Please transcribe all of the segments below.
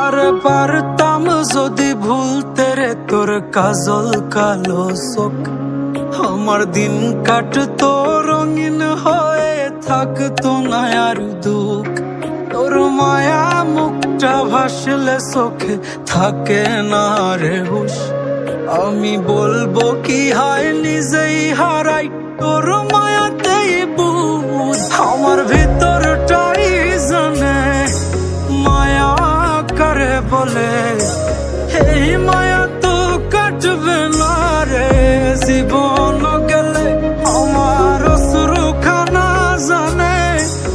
আরে পারতাম যদি ভুলতে রে তোর কাজল কালো চোখ আমার দিন কাটতো রঙিন হয়ে থাকতো না আর দুঃখ তোর মায়া মুখটা ভাসলে চোখে থাকে না রে হুশ আমি বলব কি হয় নিজেই হারাই, তোর মায়াতেই বুঝ আমার ভিতরটাই জানে, মায়া করে বলে, এই মায়া তো কাটবে না রে। জীবন গেলে আমার শুরু খানা জানে,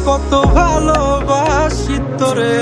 কত ভালোবাসি তোরে।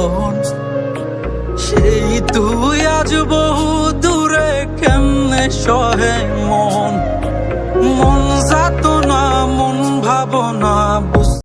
떠나